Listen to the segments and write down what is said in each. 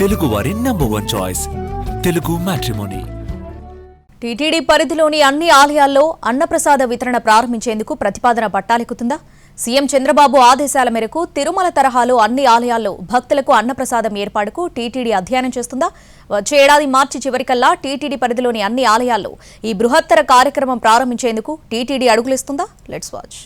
తెలుగువారి number one choice Telugu matrimony TTD పరిధిలోని అన్ని ఆలయాల్లో అన్నప్రసాద వితరణ ప్రారంభించేందుకు ప్రతిపాదన పట్టాలెక్కుతుందా? సీఎం చంద్రబాబు ఆదేశాల మేరకు తిరుమల తరహాలో అన్ని ఆలయాల్లో భక్తులకు అన్నప్రసాదం ఏర్పాటుకు టీటీడీ అధ్యయనం చేస్తుందా? వచ్చే ఏడాది మార్చి చివరికల్లా టీటీడీ పరిధిలోని అన్ని ఆలయాల్లో ఈ బృహత్తర కార్యక్రమం ప్రారంభించేందుకు టీటీడీ అడుగులేస్తుందా? లెట్స్ వాచ్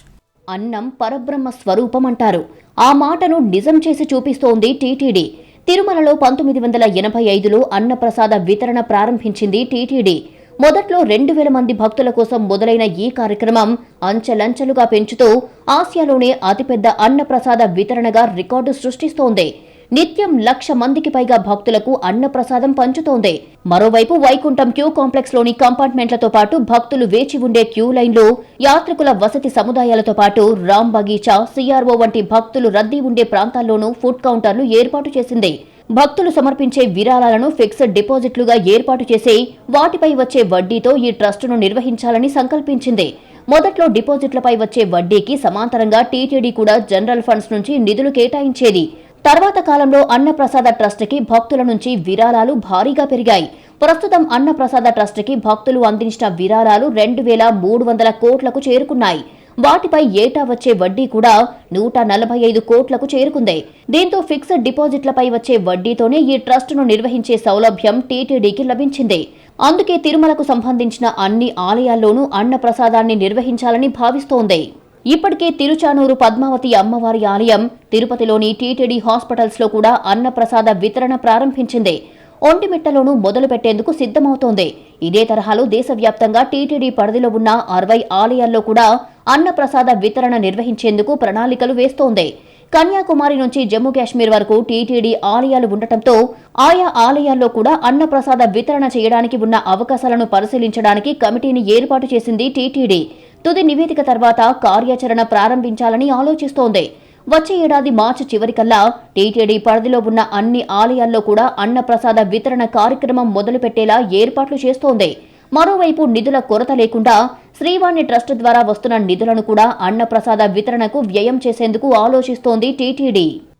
అన్నం పరబ్రహ్మ స్వరూపం అంటారు. ఆ మాటను నిజం చేసి చూపిస్తోంది టీటీడీ. తిరుమలలో పంతొమ్మిది వందల ఎనభై ఐదులో అన్నప్రసాద వితరణ ప్రారంభించింది టీటీడీ. మొదట్లో రెండు వేల మంది భక్తుల కోసం మొదలైన ఈ కార్యక్రమం అంచెలంచెలుగా పెంచుతూ ఆసియాలోనే అతిపెద్ద అన్నప్రసాద వితరణగా రికార్డు సృష్టిస్తోంది. నిత్యం లక్ష మందికి పైగా భక్తులకు అన్నప్రసాదం పంచుతోంది. మరోవైపు వైకుంఠం క్యూ కాంప్లెక్స్లోని కంపార్ట్మెంట్లతో పాటు భక్తులు వేచి ఉండే క్యూ లైన్లు యాత్రికుల వసతి సముదాయాలతో పాటు రామ్ బగీచా సిఆర్ఓ వంటి భక్తులు రద్దీ ఉండే ప్రాంతాల్లోనూ ఫుడ్ కౌంటర్లు ఏర్పాటు చేసింది. భక్తులు సమర్పించే విరాళాలను ఫిక్స్డ్ డిపాజిట్లుగా ఏర్పాటు చేసి వాటిపై వచ్చే వడ్డీతో ఈ ట్రస్టును నిర్వహించాలని సంకల్పించింది. మొదట్లో డిపాజిట్లపై వచ్చే వడ్డీకి సమాంతరంగా టీటీడీ కూడా జనరల్ ఫండ్స్ నుంచి నిధులు కేటాయించేది. తర్వాత కాలంలో అన్నప్రసాద ట్రస్ట్కి భక్తుల నుంచి విరాళాలు భారీగా పెరిగాయి. ప్రస్తుతం అన్నప్రసాద ట్రస్ట్కి భక్తులు అందించిన విరాళాలు రెండు వేల మూడు వందల కోట్లకు చేరుకున్నాయి. వాటిపై ఏటా వచ్చే వడ్డీ కూడా నూట నలభై ఐదు కోట్లకు చేరుకుంది. దీంతో ఫిక్స్డ్ డిపాజిట్లపై వచ్చే వడ్డీతోనే ఈ ట్రస్టును నిర్వహించే సౌలభ్యం టీటీడీకి లభించింది. అందుకే తిరుమలకు సంబంధించిన అన్ని ఆలయాల్లోనూ అన్నప్రసాదాన్ని నిర్వహించాలని భావిస్తోంది. ఇప్పటికే తిరుచానూరు పద్మావతి అమ్మవారి ఆలయం తిరుపతిలోని టీటీడీ హాస్పిటల్స్లో కూడా అన్నప్రసాద వితరణ ప్రారంభించింది. ఒంటిమిట్టలోనూ మొదలు పెట్టేందుకు సిద్ధమవుతోంది. ఇదే తరహాలో దేశవ్యాప్తంగా టీటీడీ పరిధిలో ఉన్న అరవై ఆలయాల్లో కూడా అన్నప్రసాద వితరణ నిర్వహించేందుకు ప్రణాళికలు వేస్తోంది. కన్యాకుమారి నుంచి జమ్మూ కాశ్మీర్ వరకు టీటీడీ ఆలయాలు ఉండటంతో ఆయా ఆలయాల్లో కూడా అన్నప్రసాద వితరణ చేయడానికి ఉన్న అవకాశాలను పరిశీలించడానికి కమిటీని ఏర్పాటు చేసింది టీటీడీ. తుది నివేదిక తర్వాత కార్యాచరణ ప్రారంభించాలని ఆలోచిస్తోంది. వచ్చే ఏడాది మార్చి చివరికల్లా టీటీడీ పరిధిలో ఉన్న అన్ని ఆలయాల్లో కూడా అన్నప్రసాద వితరణ కార్యక్రమం మొదలుపెట్టేలా ఏర్పాట్లు చేస్తోంది. మరోవైపు నిధుల కొరత లేకుండా శ్రీవాణి ట్రస్ట్ ద్వారా వస్తున్న నిధులను కూడా అన్నప్రసాద వితరణకు వ్యయం చేసేందుకు ఆలోచిస్తోంది టీటీడీ.